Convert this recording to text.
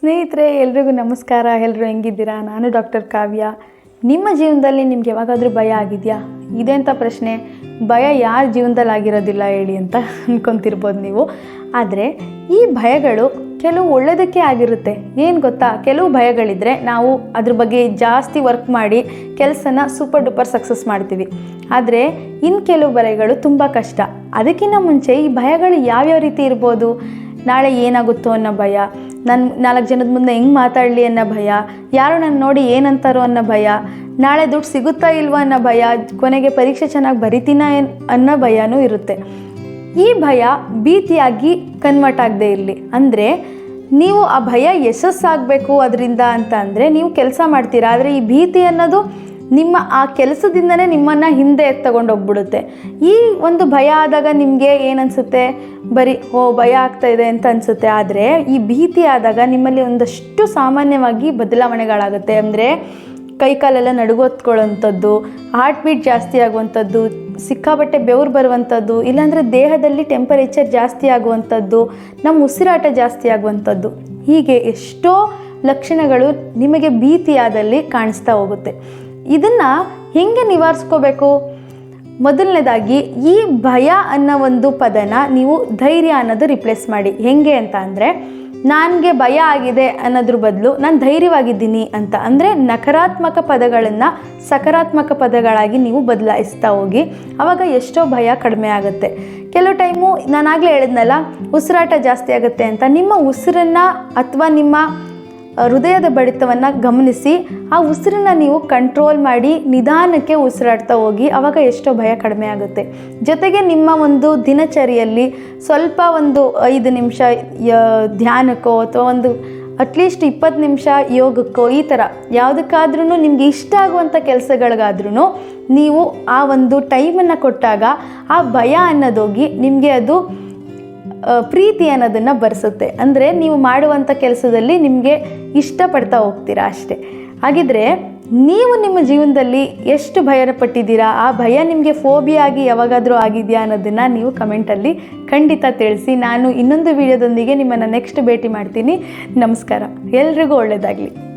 ಸ್ನೇಹಿತರೆ, ಎಲ್ರಿಗೂ ನಮಸ್ಕಾರ. ಎಲ್ಲರೂ ಹೆಂಗಿದ್ದೀರಾ? ನಾನು ಡಾಕ್ಟರ್ ಕಾವ್ಯ. ನಿಮ್ಮ ಜೀವನದಲ್ಲಿ ನಿಮ್ಗೆ ಯಾವಾಗಾದರೂ ಭಯ ಆಗಿದೆಯಾ? ಇದೆಂಥ ಪ್ರಶ್ನೆ. ಭಯ ಯಾರ ಜೀವನದಲ್ಲಿ ಆಗಿರೋದಿಲ್ಲ ಹೇಳಿ ಅಂತ ಅನ್ಕೊಂತಿರ್ಬೋದು ನೀವು. ಆದರೆ, ಈ ಭಯಗಳು ಕೆಲವು ಒಳ್ಳೆಯದಕ್ಕೆ ಆಗಿರುತ್ತೆ. ಏನು ಗೊತ್ತಾ? ಕೆಲವು ಭಯಗಳಿದ್ರೆ ನಾವು ಅದ್ರ ಬಗ್ಗೆ ಜಾಸ್ತಿ ವರ್ಕ್ ಮಾಡಿ ಕೆಲಸನ ಸೂಪರ್ ಡೂಪರ್ ಸಕ್ಸಸ್ ಮಾಡ್ತೀವಿ. ಆದರೆ ಇನ್ನು ಕೆಲವು ಭಯಗಳು ತುಂಬ ಕಷ್ಟ. ಅದಕ್ಕಿಂತ ಮುಂಚೆ ಈ ಭಯಗಳು ಯಾವ್ಯಾವ ರೀತಿ ಇರ್ಬೋದು? ನಾಳೆ ಏನಾಗುತ್ತೋ ಅನ್ನೋ ಭಯ. ನನ್ನ ನಾಲ್ಕು ಜನದ ಮುಂದೆ ಹೆಂಗೆ ಮಾತಾಡಲಿ ಅನ್ನೋ ಭಯ. ಯಾರು ನನ್ನ ನೋಡಿ ಏನಂತಾರೋ ಅನ್ನೋ ಭಯ. ನಾಳೆ ದುಡ್ಡು ಸಿಗುತ್ತಾ ಇಲ್ವಾ ಅನ್ನೋ ಭಯ. ಕೊನೆಗೆ ಪರೀಕ್ಷೆ ಚೆನ್ನಾಗಿ ಬರಿತೀನ ಅನ್ನೋ ಭಯನೂ ಇರುತ್ತೆ. ಈ ಭಯ ಭೀತಿಯಾಗಿ ಕನ್ವರ್ಟ್ ಆಗದೆ ಇರಲಿ. ಅಂದರೆ ನೀವು ಆ ಭಯ ಯಶಸ್ಸಾಗಬೇಕು ಅದರಿಂದ ಅಂತ ಅಂದರೆ ನೀವು ಕೆಲಸ ಮಾಡ್ತೀರಾ. ಆದರೆ ಈ ಭೀತಿ ಅನ್ನೋದು ನಿಮ್ಮ ಆ ಕೆಲಸದಿಂದನೇ ನಿಮ್ಮನ್ನು ಹಿಂದೆ ತಗೊಂಡೋಗ್ಬಿಡುತ್ತೆ. ಈ ಒಂದು ಭಯ ಆದಾಗ ನಿಮಗೆ ಏನನ್ಸುತ್ತೆ? ಬರೀ, ಓ, ಭಯ ಆಗ್ತಾ ಇದೆ ಅಂತ ಅನಿಸುತ್ತೆ. ಆದರೆ ಈ ಭೀತಿ ಆದಾಗ ನಿಮ್ಮಲ್ಲಿ ಒಂದಷ್ಟು ಸಾಮಾನ್ಯವಾಗಿ ಬದಲಾವಣೆಗಳಾಗುತ್ತೆ. ಅಂದರೆ ಕೈಕಾಲೆಲ್ಲ ನಡುಗೊತ್ಕೊಳ್ಳೋಂಥದ್ದು ಹಾರ್ಟ್ ಬೀಟ್ ಜಾಸ್ತಿ ಆಗುವಂಥದ್ದು ಸಿಕ್ಕಾಬಟ್ಟೆ ಬೆವರು ಬರುವಂಥದ್ದು, ಇಲ್ಲಾಂದರೆ ದೇಹದಲ್ಲಿ ಟೆಂಪರೇಚರ್ ಜಾಸ್ತಿ ಆಗುವಂಥದ್ದು, ನಮ್ಮ ಉಸಿರಾಟ ಜಾಸ್ತಿ ಆಗುವಂಥದ್ದು. ಹೀಗೆ ಎಷ್ಟೋ ಲಕ್ಷಣಗಳು ನಿಮಗೆ ಭೀತಿಯಾದಲ್ಲಿ ಕಾಣಿಸ್ತಾ ಹೋಗುತ್ತೆ. ಇದನ್ನು ಹೇಗೆ ನಿವಾರಿಸ್ಕೋಬೇಕು? ಮೊದಲನೇದಾಗಿ, ಈ ಭಯ ಅನ್ನೋ ಒಂದು ಪದನ ನೀವು ಧೈರ್ಯ ಅನ್ನೋದು ರಿಪ್ಲೇಸ್ ಮಾಡಿ. ಹೆಂಗೆ ಅಂತ ಅಂದರೆ, ನನಗೆ ಭಯ ಆಗಿದೆ ಅನ್ನೋದ್ರ ಬದಲು ನಾನು ಧೈರ್ಯವಾಗಿದ್ದೀನಿ ಅಂತ ಅಂದರೆ, ನಕಾರಾತ್ಮಕ ಪದಗಳನ್ನು ಸಕಾರಾತ್ಮಕ ಪದಗಳಾಗಿ ನೀವು ಬದಲಾಯಿಸ್ತಾ ಹೋಗಿ ಆವಾಗ ಎಷ್ಟೋ ಭಯ ಕಡಿಮೆ ಆಗುತ್ತೆ. ಕೆಲವು ಟೈಮು ನಾನಾಗಲೇ ಹೇಳಿದ್ನಲ್ಲ, ಉಸಿರಾಟ ಜಾಸ್ತಿ ಆಗುತ್ತೆ ಅಂತ. ನಿಮ್ಮ ಉಸಿರನ್ನು ಅಥವಾ ನಿಮ್ಮ ಹೃದಯದ ಬಡಿತವನ್ನು ಗಮನಿಸಿ, ಆ ಉಸಿರನ್ನ ನೀವು ಕಂಟ್ರೋಲ್ ಮಾಡಿ ನಿಧಾನಕ್ಕೆ ಉಸಿರಾಡ್ತಾ ಹೋಗಿ ಆವಾಗ ಎಷ್ಟೋ ಭಯ ಕಡಿಮೆ ಆಗುತ್ತೆ. ಜೊತೆಗೆ ನಿಮ್ಮ ಒಂದು ದಿನಚರಿಯಲ್ಲಿ ಸ್ವಲ್ಪ ಒಂದು ಐದು ನಿಮಿಷ ಧ್ಯಾನಕ್ಕೋ ಅಥವಾ ಒಂದು ಅಟ್ಲೀಸ್ಟ್ ಇಪ್ಪತ್ತು ನಿಮಿಷ ಯೋಗಕ್ಕೋ ಈ ಥರ ಯಾವುದಕ್ಕಾದ್ರೂ ನಿಮಗೆ ಇಷ್ಟ ಆಗುವಂಥ ಕೆಲಸಗಳಿಗಾದ್ರೂ ನೀವು ಆ ಒಂದು ಟೈಮನ್ನು ಕೊಟ್ಟಾಗ ಆ ಭಯ ಅನ್ನೋದೋಗಿ ನಿಮಗೆ ಅದು ಪ್ರೀತಿ ಅನ್ನೋದನ್ನು ಬರೆಸುತ್ತೆ. ಅಂದರೆ ನೀವು ಮಾಡುವಂಥ ಕೆಲಸದಲ್ಲಿ ನಿಮಗೆ ಇಷ್ಟಪಡ್ತಾ ಹೋಗ್ತೀರಾ ಅಷ್ಟೇ. ಹಾಗಿದ್ರೆ ನೀವು ನಿಮ್ಮ ಜೀವನದಲ್ಲಿ ಎಷ್ಟು ಭಯ ಪಟ್ಟಿದ್ದೀರಾ ಆ ಭಯ ನಿಮಗೆ ಫೋಬಿಯಾಗಿ ಯಾವಾಗಾದರೂ ಆಗಿದೆಯಾ ಅನ್ನೋದನ್ನು ನೀವು ಕಮೆಂಟಲ್ಲಿ ಖಂಡಿತ ತಿಳಿಸಿ. ನಾನು ಇನ್ನೊಂದು ವಿಡಿಯೋದೊಂದಿಗೆ ನಿಮ್ಮನ್ನು ನೆಕ್ಸ್ಟ್ ಭೇಟಿ ಮಾಡ್ತೀನಿ. ನಮಸ್ಕಾರ. ಎಲ್ರಿಗೂ ಒಳ್ಳೆಯದಾಗಲಿ